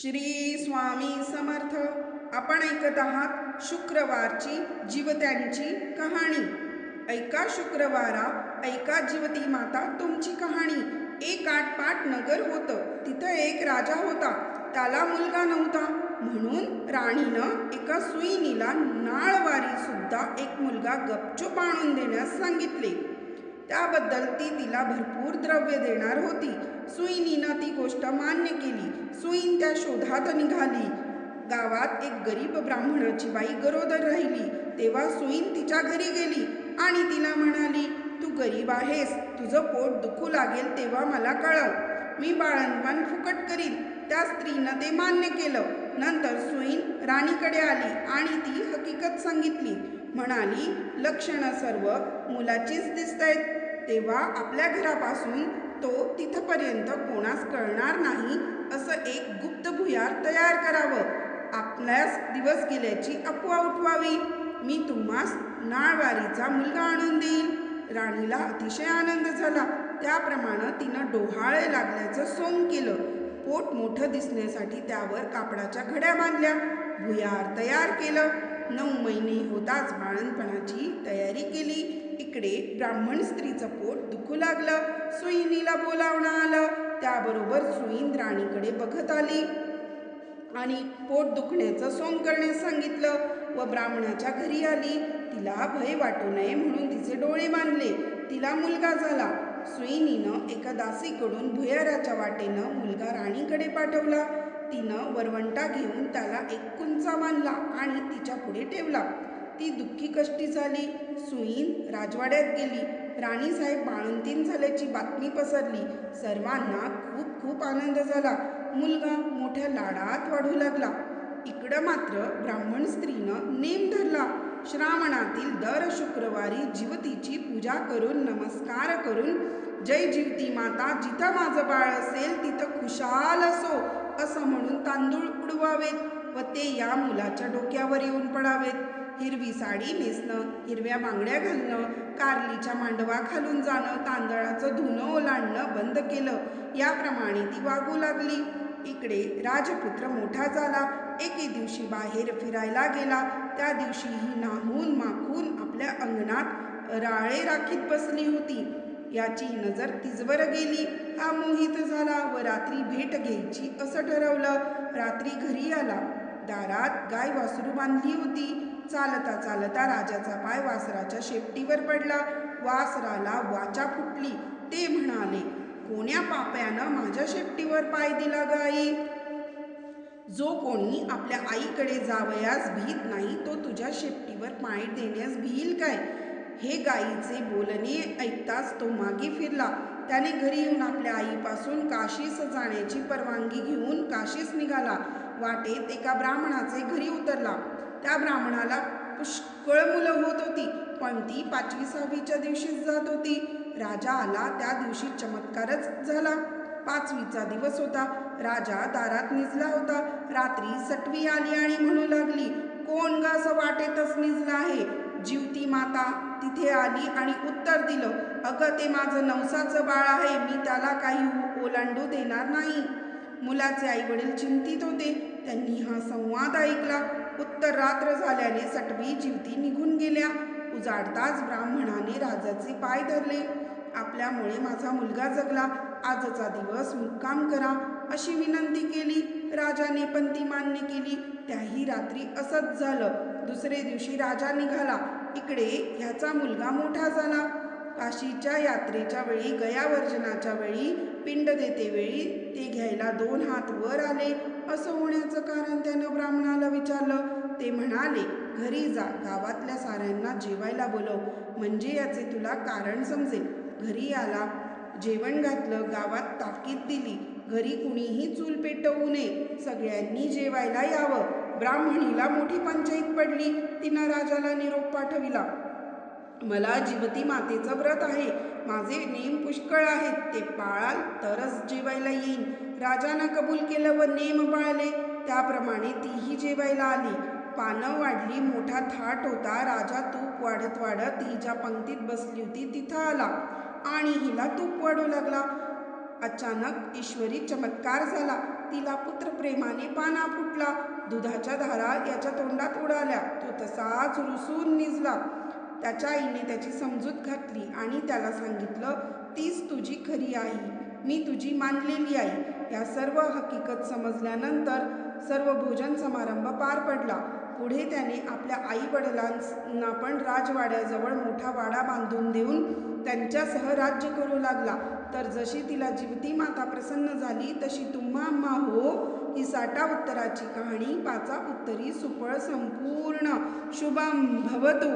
श्री स्वामी समर्थ. आपण ऐकत आहात शुक्रवारची जीवत्यांची कहाणी. ऐका शुक्रवारा ऐका जीवती माता तुमची कहाणी. एक आटपाट नगर होतं. तिथं एक राजा होता. त्याला मुलगा नव्हता. म्हणून राणीनं एका सुईनीला नाळवारी सुद्धा एक मुलगा गपचूप आणून देण्यास सांगितले. त्याबद्दल ती तिला भरपूर द्रव्य देणार होती. सुईनीनं ती गोष्ट मान्य केली. सुईन त्या शोधात निघाली. गावात एक गरीब ब्राह्मणाची बाई गरोदर राहिली. तेव्हा सुईन तिच्या घरी गेली आणि तिला म्हणाली तू गरीब आहेस. तुझं पोट दुखू लागेल तेव्हा मला कळव. मी बाळंतपण फुकट करीन. त्या स्त्रीनं ते मान्य केलं. नंतर सुईन राणीकडे आली आणि ती हकीकत सांगितली. म्हणाली लक्षणं सर्व मुलाचीच दिसत आहेत तेव्हा आपल्या घरापासून तो तिथपर्यंत कोणास कळणार नाही असं एक गुप्त भुयार तयार करावं. आपल्यास दिवस गेल्याची अफवा उठवावी. मी तुम्हास नाळवारीचा मुलगा आणून देईन. राणीला अतिशय आनंद झाला. त्याप्रमाणे तिनं डोहाळे लागल्याचं सोंग केलं. पोट मोठं दिसण्यासाठी त्यावर कापडाच्या घड्या बांधल्या. भुयार तयार केलं. नऊ महिने होताच बाळणपणाची तयारी केली. इकडे ब्राह्मण स्त्रीचं पोट दुखू लागलं. सुईनीला बोलावणं आलं. त्याबरोबर सुईन राणीकडे बघत आली. आणि पोट दुखण्याचं सोंग करण्यास सांगितलं व ब्राह्मणाच्या घरी आली. तिला भय वाटू नये म्हणून तिचे डोळे बांधले तिला मुलगा झाला. सुईनीनं एका दासीकडून भुयाराच्या वाटेनं मुलगा राणीकडे पाठवला. तिनं वरवंटा घेऊन त्याला एक उंचा बांधला आणि तिच्या पुढे ठेवला. ती दुःखी कष्टी झाली. सुईन राजवाड्यात गेली. राणीसाहेब बाळंतीन झाल्याची बातमी पसरली. सर्वांना खूप खूप आनंद झाला. मुलगा मोठ्या लाडात वाढू लागला. इकडं मात्र ब्राह्मण स्त्रीनं नेम धरला. श्रावणातील दर शुक्रवारी जीवतीची पूजा करून नमस्कार करून जय जीवती माता जिथं माझं बाळ असेल तिथं खुशाल असो असं म्हणून तांदूळ उडवावेत. व ते या मुलाच्या डोक्यावर येऊन पडावेत. हिरवी साडी नेसणं हिरव्या बांगड्या घालणं कारलीच्या मांडवा खालून जाणं तांदळाचं धुणं ओलांडणं बंद केलं. याप्रमाणे ती वागू लागली. इकडे राजपुत्र मोठा झाला. एके दिवशी बाहेर फिरायला गेला. त्या दिवशी ही नाहून माखून आपल्या अंगणात राळे राखीत बसली होती. याची नजर तिजवर गेली. हा मोहित झाला व रात्री भेट घ्यायची असं ठरवलं. रात्री घरी आला. दारात गाय वासरू बांधली होती. चालता चालता राजाचा पाय वासराच्या शेपटीवर पडला. वासराला वाचा फुटली. ते म्हणाले कोण्या पाप्यानं माझ्या शेपटीवर पाय दिला गाई जो कोणी आपल्या आईकडे जावयास भीत नाही तो तुझ्या शेपटीवर पाय देण्यास भिईल काय हे गाईचे बोलणे ऐकताच तो मागे फिरला. त्याने घरी येऊन आपल्या आईपासून काशीस जाण्याची परवानगी घेऊन काशीस निघाला. वाटेत एका ब्राह्मणाचे घरी उतरला. त्या ब्राह्मणाला पुष्कळ मुलं होत होती पण ती पाचवी सहावीच्या दिवशीच जात होती. राजा आला त्या दिवशी चमत्कारच झाला. पाचवीचा दिवस होता. राजा दारात निजला होता. रात्री सटवी आली आणि म्हणू लागली कोण ग असं वाटेतच निजला आहे? जीवती माता तिथे आली आणि उत्तर दिलं अगं ते माझं नवसाचं बाळ आहे मी त्याला काही ओलांडू देणार नाही. मुलाचे आईवडील चिंतित होते. त्यांनी हा संवाद ऐकला. उत्तर रात्र झाल्याने सटवी जीवती निघून गेल्या. उजाडताच ब्राह्मणाने राजाचे पाय धरले. आपल्यामुळे माझा मुलगा जगला. आजचा दिवस मुक्काम करा अशी विनंती केली. राजाने पण ती मान्य केली. त्याही रात्री असंच झालं. दुसरे दिवशी राजा निघाला. इकडे ह्याचा मुलगा मोठा झाला. काशीच्या यात्रेच्या वेळी गयावर्जनाच्या वेळी पिंड देते वेळी ते घ्यायला दोन हात वर आले. असं होण्याचं कारण त्यानं ब्राह्मणाला विचारलं. ते म्हणाले घरी जा गावातल्या साऱ्यांना जेवायला बोलव. म्हणजे याचे तुला कारण समजेल. घरी आला. जेवण घातलं गावात ताकीद दिली. घरी कुणीही चूल पेटवू नये. सगळ्यांनी जेवायला यावं. ब्राह्मणीला मोठी पंचायत पडली. तिनं राजाला निरोप पाठविला. मला जिवती मातेचं व्रत आहे. माझे नेम पुष्कळ आहेत. ते पाळाल तरच जेवायला येईन. राजानं कबूल केलं व नेम पाळले. त्याप्रमाणे तीही जेवायला आली. पानं वाढली मोठा थाट होता. राजा तूप वाढत वाढत ही ज्या पंक्तीत बसली होती तिथं आला आणि हिला तूप वाढू लागला. अचानक ईश्वरी चमत्कार झाला. तिला पुत्रप्रेमाने पाना फुटला. दुधाच्या धारा याच्या तोंडात उडाल्या. तो तसाच रुसून निजला. त्याच्या आईने त्याची समजूत घातली आणि त्याला सांगितलं तीच तुझी खरी आई. मी तुझी मानलेली आई. या सर्व हकीकत समजल्यानंतर सर्व भोजन समारंभ पार पडला. पुढे त्याने आपल्या आईवडिलांना पण राजवाड्याजवळ मोठा वाडा बांधून देऊन त्यांच्यासह राज्य करू लागला. तर जशी तिला जिवती माता प्रसन्न झाली तशी तुम्हा अम्मा हो ही साठा उत्तराची कहाणी पाचा उत्तरी सुफळ संपूर्ण. शुभम भवतो.